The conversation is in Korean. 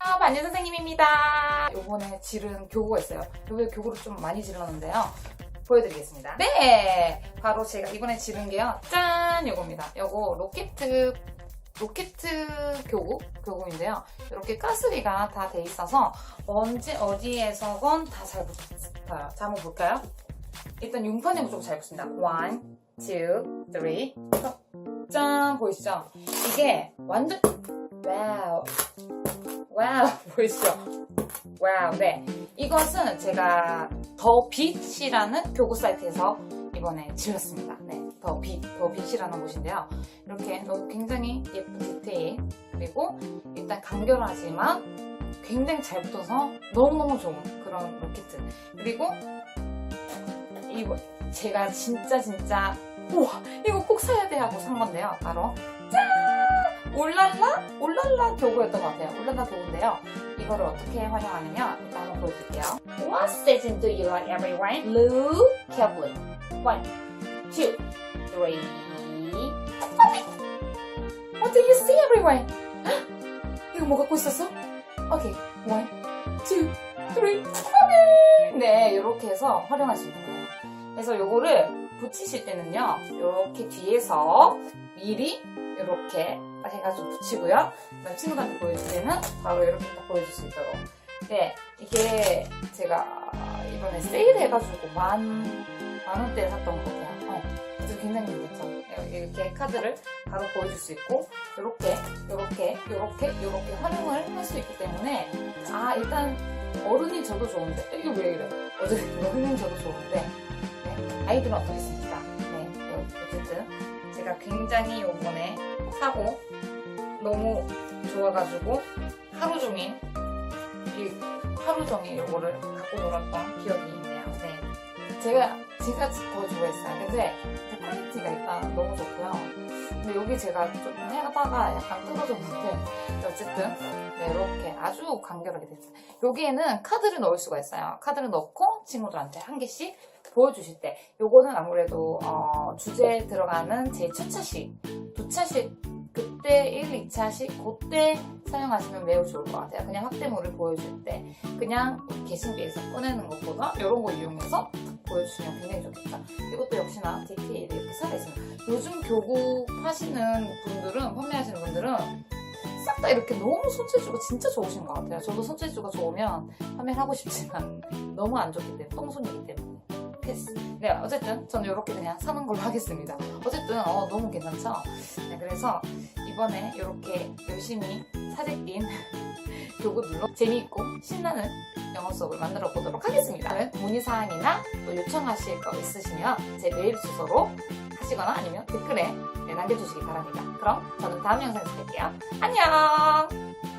아, 반년 선생님입니다. 요번에 지른 교구가 있어요. 요번에 교구를 좀 많이 지르는데요. 보여드리겠습니다. 네! 바로 제가 이번에 지른 게요. 짠! 요겁니다. 요거 로켓, 로켓 교구? 교구인데요. 이렇게 가스비가 다 돼 있어서 언제, 어디에서건 다 잘 붙어요. 자, 한번 볼까요? 일단 융판에 무조건 잘 붙습니다. one, two, three. 짠! 보이시죠? 이게 완전, 와우. 와우 보이시죠? 와우 네 이것은 제가 더 빛이라는 교구 사이트에서 이번에 지었습니다. 네, 더 빛, 더 빛이라는 곳인데요. 이렇게 너무 굉장히 예쁜 디테일 그리고 일단 간결하지만 굉장히 잘 붙어서 너무너무 좋은 그런 로켓 그리고 이거 제가 진짜 진짜 우와 이거 꼭 사야 돼 하고 산 건데요. 바로 짠! 올랄라? 올랄라 교구였던 것 같아요. 올랄라 교구인데요. 이거를 어떻게 활용하느냐 일단 한번 보여드릴게요. What season do you like everyone? Look carefully. One, two, three. What do you see everyone? 헉! 이거 뭐 갖고 있었어? 오케이. One, two, three. 네, 이렇게 해서 활용할 수 있는 거예요. 그래서 요거를 붙이실 때는요. 이렇게 뒤에서 미리 이렇게 딱 해가지고 붙이고요. 친구들한테 보여줄 때는 바로 이렇게 딱 보여줄 수 있도록. 네, 이게 제가 이번에 세일 해가지고 만, 만 원대에 샀던 것 같아요. 어, 그래서 굉장히 괜찮죠. 이렇게 카드를 바로 보여줄 수 있고, 이렇게, 이렇게, 이렇게, 이렇게 활용을 할 수 있기 때문에, 아, 일단 어른이 저도 좋은데, 이게 왜 이래? 어쨌든 어른이 저도 좋은데, 네, 아이들은 어떻겠습니까? 네, 어쨌든 제가 굉장히 요번에 사고 너무 좋아가지고 하루 종일 이 하루 종일 요거를 갖고 놀았던 기억이 있네요. 네. 제가 제가 더 좋아했어요. 근데 퀄리티가 일단 너무 좋고요. 근데 여기 제가 좀 해다가 약간 떨어졌는데 어쨌든 네, 이렇게 아주 간결하게 됐어요. 여기에는 카드를 넣을 수가 있어요. 카드를 넣고 친구들한테 한 개씩 보여주실 때 요거는 아무래도 어, 주제에 들어가는 제 첫 차식, 두 차식 그때 1, 2차식 그때 사용하시면 매우 좋을 것 같아요. 그냥 확대물을 보여줄 때 그냥 개신기에서 꺼내는 것보다 이런 거 이용해서 보여주시면 굉장히 좋겠죠. 이것도 역시나 디테일이 이렇게 살아있습니다. 요즘 교구 하시는 분들은 판매하시는 분들은 싹 다 이렇게 너무 손재주가 진짜 좋으신 것 같아요. 저도 손재주가 좋으면 판매를 하고 싶지만 너무 안 좋기 때문에 똥손이기 때문에 패스. 네, 어쨌든 저는 이렇게 그냥 사는 걸로 하겠습니다. 어쨌든 어, 너무 괜찮죠? 네, 그래서 이번에 이렇게 열심히 사재 낀 교구들로 재미있고 신나는 영어 수업을 만들어 보도록 하겠습니다. 문의사항이나 또 요청하실 거 있으시면 제 메일 주소로 하시거나 아니면 댓글에 네, 남겨주시기 바랍니다. 그럼 저는 다음 영상에서 뵐게요. 안녕!